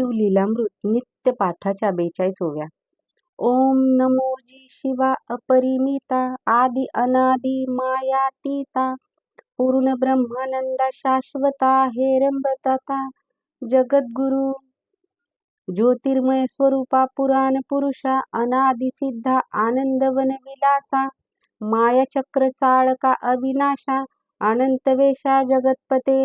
शिवलीलामृत नित्य पाठाच्या बेचाळीसोव्या ओम नमोजी शिवा अपरिमिता आदि अनादि मायातीता पूर्ण ब्रह्मानंदा शाश्वता हेरंबताता जगद्गुरु ज्योतिर्मय स्वरूपा पुराण पुरुषा अनादि सिद्धा आनंदवन विलासा मायाचक्र चाळका अविनाशा अनंतवेशा जगतपते.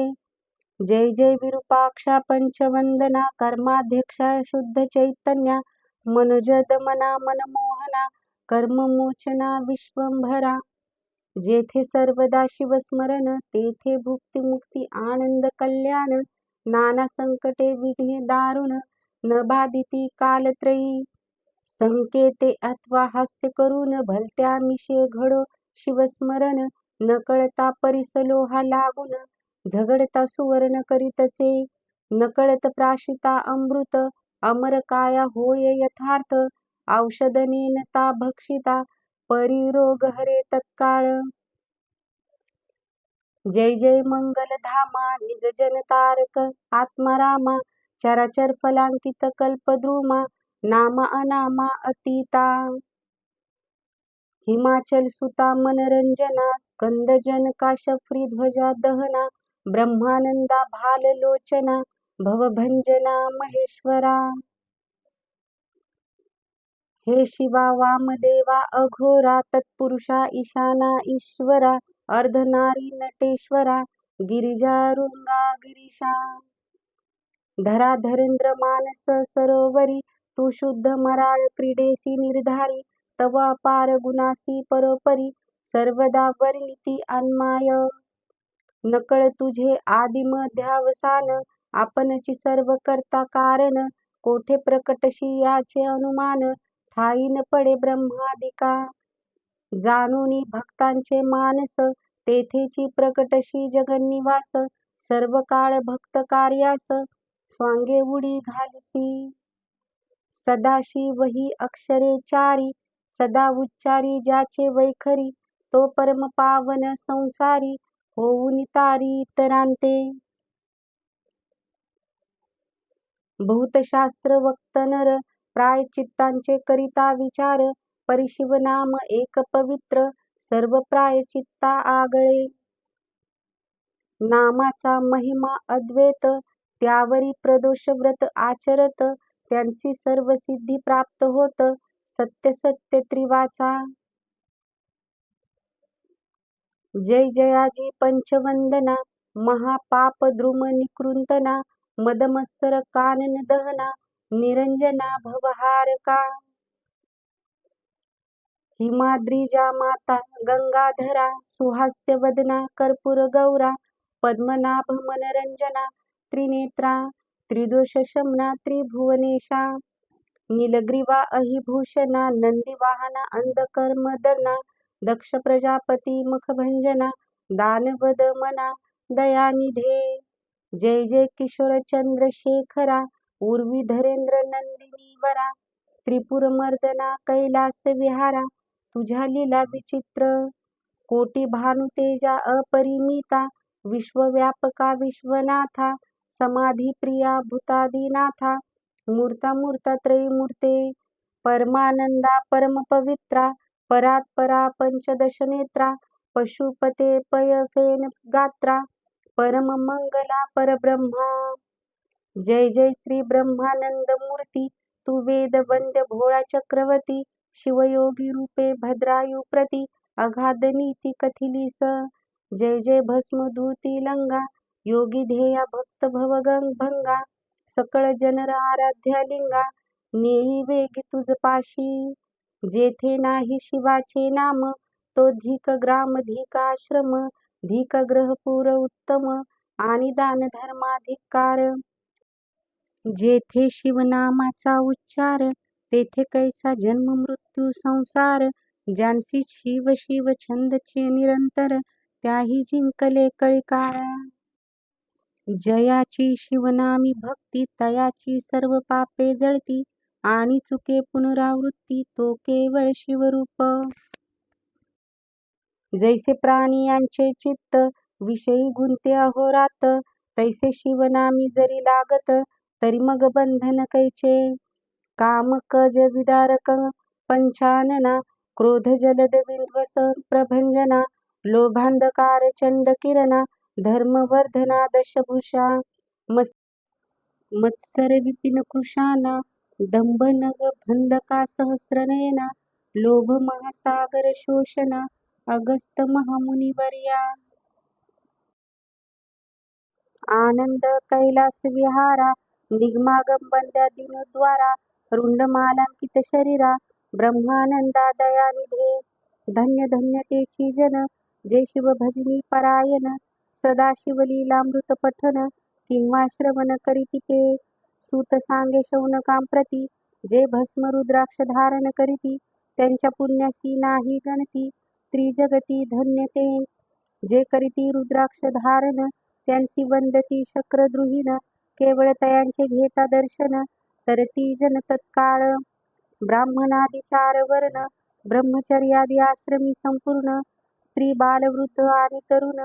जय जय विरूपाक्षा पंचवंदना कर्माध्यक्षा शुद्ध चैतन्या मनोजदमना मनमोहना कर्ममोचना विश्वंभरा. जेथे सर्वदा शिवस्मरण तेथे भुक्तिमुक्ती आनंद कल्याण नाना संकटे विघ्ने दारुण न बाधिती कालत्रयी. संकेते अथवा हास्य करून भलत्या मिशे घडो शिवस्मरण न कळता परिसलोहा लागून झगडता सुवर्ण करीतसे नकळत प्राशिता अमृत अमर काया होय यथार्थ. औषध नेनता भक्षिता परिरोग हरे तत्काळ. जय जय मंगल धामा निज जन तारक आत्मारामा चराचर फलांकित कल्पद्रुमा नाम अनामा अतीता. हिमाचल सुता मनरंजना स्कंद काशफ्री ध्वजा दहना ब्रह्मानंदा भाललोचना भवभंजना महेश्वरा। हे शिवा वामदेवा अघोरा तत्पुरुषा ईशाना ईश्वरा अर्धनारी नटेश्वरा गिरिजारुंगा गिरीशा। धराधरेंद्र मानस सरोवरी तू शुद्ध मराळ क्रीडेसी निर्धारी तव अपार गुणासी परोपरी सर्वदा वर्णिती अन्माय। नकळ तुझे आदिमध्यावसान आपणची सर्व करता कारण कोठे प्रकटशी याचे अनुमान ठाई न पडे ब्रह्मादिका. जाणूनी भक्तांचे मानस तेथेची प्रकटशी जगन्निवास सर्व काळ भक्त कार्यास स्वांगे उडी घालसी. सदाशिव ही अक्षरे चारी सदा उच्चारी ज्याचे वैखरी तो परम पावन संसारी होऊन तारी इतरांते भूतशास्त्र वक्त नर प्रायचित्तांचे करिता विचार परिशिव नाम एक पवित्र सर्व प्रायचित्ता आगळे. नामाचा महिमा अद्वैत त्यावरी प्रदोष व्रत आचरत त्यांची सर्व सिद्धी प्राप्त होत सत्य सत्य त्रिवाचा. जय जयाजी पंचवंदना महापाप द्रुम निकृंतना मदमत्सर कानन दहना निरंजना भवहारका हिमाद्रीजा माता गंगाधरा सुहास्य वदना कर्पूर गौरा पद्मनाभ मनरंजना त्रिनेत्रा त्रिदोष शमना त्रिभुवनेशा। नीलग्रीवा अहिभूषणा नंदीवाहना अंधकर्मदना दक्ष प्रजापती मुखभंजना दानवदमना दयानिधे जय जय किशोर चंद्रशेखरा उर्वी धरेंद्र नंदिनीवरा त्रिपुरमर्दना कैलास विहारा तुझ्या लीला विचित्र। कोटी भानुतेजा अपरिमिता, विश्वव्यापका विश्वनाथा, समाधी प्रिया भूतादिनाथा। मूर्ता मूर्ता त्रयमूर्ते, परमानंदा परमपवित्रा परात्परा पंचदश नेत्रा पशुपते पयफेन गात्रा परममंगला परब्रह्मा जय जय श्री ब्रह्मानंद मूर्ती तू वेद वंद्य भोळा चक्रवर्ती शिवयोगी रूपे भद्रायु प्रती अगाध नीती कथिलीस जय जय भस्म धूती लंगा योगी ध्येया भक्त भवगंग भंगा सकळ जनर आराध्या लिंगा नेई वेगी तुझ पाशी। जेथे नाही शिवाचे नाम तो धिक ग्राम धिक आश्रम धिक ग्रहपूर उत्तम आणि दान धर्माधिकार. जेथे शिवनामाचा उच्चार तेथे कैसा जन्म मृत्यू संसार ज्यांसी शिव शिव छंदचे निरंतर त्याही जिंकले कळिकाळा जयाची शिवनामी भक्ती तयाची सर्व पापे जळती आणि चुके पुनरावृत्ती तो केवळ शिवरूप. जैसे प्राणी यांचे चित्त विषयी गुंते अहोरात तैसे शिवनामी जरी लागत तरी मग बंधन कैचे? काम कज विदारक पंचानना क्रोध जलद विध्वस प्रभंजना लोभांधकार चंड किरणा धर्मवर्धना दशभूषा मत्सर विपिन कृशाना दंभ नग बंधका सहस्रनयना लोभ महासागर शोषणा अगस्त महामुनिवर्या। आनंद कैलास विहारा निगमागम वंद्या दिनद्वारा रुंडमालांकित शरीरा ब्रह्मानंदा दयानिधे। धन्य धन्य तेची जन जे शिव भजनी परायण सदाशिवलीलामृत पठन किंवा श्रवण करीतिके। सूत सांगे शौनकांप्रती जे भस्म रुद्राक्ष धारण करीती त्यांच्या पुण्यासी नाही गणती त्रिजगती धन्य ते. जे करीती रुद्राक्ष धारण त्यांसी वंदती शक्रद्रुहीन केवळ तयांचे घेता दर्शन तर ती जन तत्काळ. ब्राह्मणादी चार वर्ण ब्रह्मचर्यादी आश्रमी संपूर्ण स्त्री बालवृद्ध आणि तरुण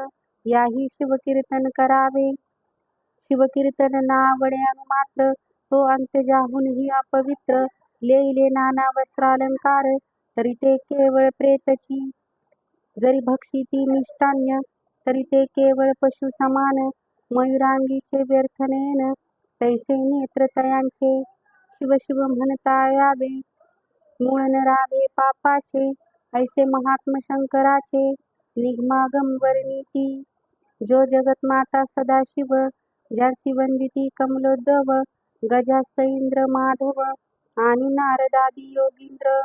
याही शिवकीर्तन करावे. शिवकीर्तन नावडे अनुमात्र तो अंत्यजाहूनही अपवित्र. लेईले नाना वस्त्रालंकार तरी ते केवळ प्रेतची. जरी भक्षिती मिष्टान्य तरी ते केवळ पशु समान. मयुरांगीचे व्यर्थनेन तैसे नेत्र तयांचे. शिव शिव म्हणता यावे मूळ नरावे पापाचे. ऐसे महात्म शंकराचे निगमागम वर्णिती. जो जगत माता सदाशिव ज्यासी वंदिती कमलोद्भव गजा सैंद्र माधव आणि नारदादी योगींद्र.